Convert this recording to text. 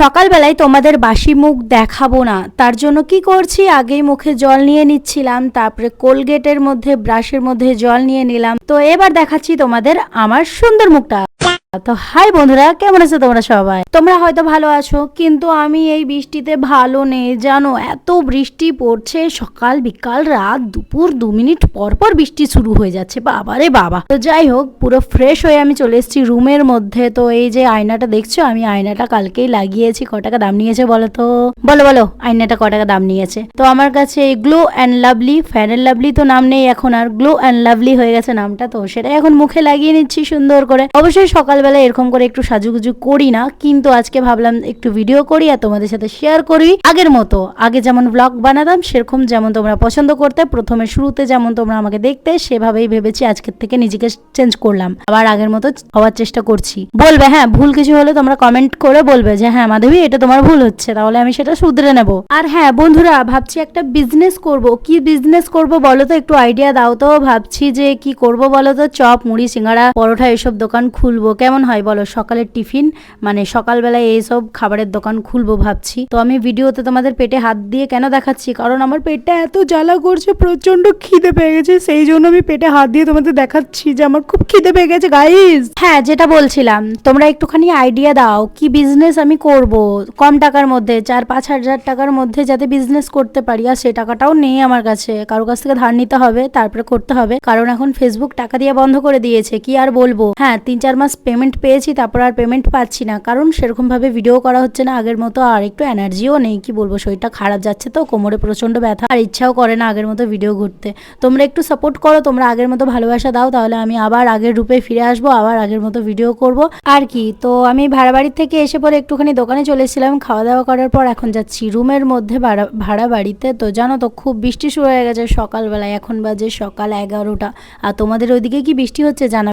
সকালবেলায় তোমাদের বাসি মুখ দেখাবো না। তার জন্য কি করছি? আগেই মুখে জল নিয়ে নিচ্ছিলাম, তারপরে কোলগেটের মধ্যে, ব্রাশের মধ্যে জল নিয়ে নিলাম। তো এবার দেখাচ্ছি তোমাদের আমার সুন্দর মুখটা। তো হাই বন্ধুরা, কেমন আছো তোমরা সবাই? তোমরা হয়তো ভালো আছো, কিন্তু আমি এই বৃষ্টিতে ভালো নেই, জানো? এত বৃষ্টি পড়ছে, সকাল, বিকাল, রাত, দুপুর, দু মিনিট পর পর বৃষ্টি শুরু হয়ে যাচ্ছে, বাবারে বাবা। তো যাই হোক, পুরো ফ্রেশ হয়ে আমি চলে এসেছি রুমের মধ্যে। তো এই যে আয়নাটা দেখছ, আমি আয়নাটা কালকেই লাগিয়েছি, ক টাকা দাম নিয়েছে বলো তো? বলো বলো, আয়নাটা ক টাকা দাম নিয়েছে? তো আমার কাছে এই glow and lovely fair and lovely তো নাম নেই এখন, আর গ্লো অ্যান্ড লাভলি হয়ে গেছে নামটা, তো সেটাই এখন মুখে লাগিয়ে নিচ্ছি সুন্দর করে। অবশ্যই সকালবেলা এরকম করে একটু সাজুগুজু করি না, কিন্তু আজকে ভাবলাম একটু ভিডিও করি আর তোমাদের সাথে শেয়ার করি। আগের মতো, আগে যেমন ব্লগ বানাতাম, সেরকম যেমন তোমরা পছন্দ করতে, প্রথমে শুরুতে যেমন তোমরা আমাকে দেখতে, সেভাবেই ভেবেছি আজকের থেকে নিজেকে চেঞ্জ করলাম। আবার আগের মতো হওয়ার চেষ্টা করছি। বলবে হ্যাঁ ভুল কিছু হলে তোমরা কমেন্ট করে বলবে যে হ্যাঁ মাধবী, এটা তোমার ভুল হচ্ছে, তাহলে আমি সেটা শুধরে নেব। আর হ্যাঁ বন্ধুরা, ভাবছি একটা বিজনেস করব। কি বিজনেস করব বলো তো? একটু আইডিয়া দাও তো। ভাবছি যে কি করব বলো তো? চপ, মুড়ি, সিঙ্গাড়া, পরোটা, এসব দোকান খুলবো। কেমন হয় বলো, সকালের টিফিন মানে সকালবেলায় এইসব খাবারের দোকান খুলবো ভাবছি। তো আমি ভিডিওতে তোমাদের পেটে হাত দিয়ে কেন দেখাচ্ছি? কারণ আমার পেটটা এত জ্বালা করছে প্রচণ্ড খিদে পেয়ে গেছে, সেই জন্য আমি পেটে হাত দিয়ে তোমাদের দেখাচ্ছি যে আমার খুব খিদে পেয়ে গেছে গাইজ হ্যাঁ যেটা বলছিলাম, তোমরা একটুখানি আইডিয়া দাও, কি বিজনেস আমি করব? কম টাকার মধ্যে, চার পাঁচ হাজার টাকার মধ্যে যাতে বিজনেস করতে পারি, আর সে টাকাটাও নেই আমার কাছে। কারও কাছ থেকে ধার নিতে হবে, তারপরে করতে হবে। কারণ এখন ফেসবুক টাকা দিয়ে বন্ধ করে দিয়েছে, কি আর বলব? হ্যাঁ তিন চার মাস পেমেন্ট পেয়েছি, তারপর আর পেমেন্ট পাচ্ছি না। কারণ সেরকমভাবে ভিডিও করা হচ্ছে না, আগের মতো আর একটু এনার্জিও নেই, কি বলব? শরীরটা খারাপ যাচ্ছে তো, কোমরে প্রচণ্ড ব্যথা, আর ইচ্ছাও করে না আগের মতো ভিডিও ঘুরতে। তোমরা একটু সাপোর্ট করো, তোমরা আগের মতো ভালোবাসা দাও, তাহলে আমি আবার আগের রূপে ফিরে আসব, আবার আগের মতো ভিডিও করব। আর কি, তো আমি ভাড়া বাড়ির থেকে এসে পরে একটুখানি দোকানে চলে এসেছিলাম খাওয়া দাওয়া করার পর এখন যাচ্ছি রুমের মধ্যে ভাড়া ভাড়া বাড়িতে তো জানো তো, খুব বৃষ্টি শুরু হয়ে গেছে সকালবেলায়, এখন বাজে সকাল এগারোটা। আর তোমাদের ওইদিকে কি বৃষ্টি হচ্ছে জানা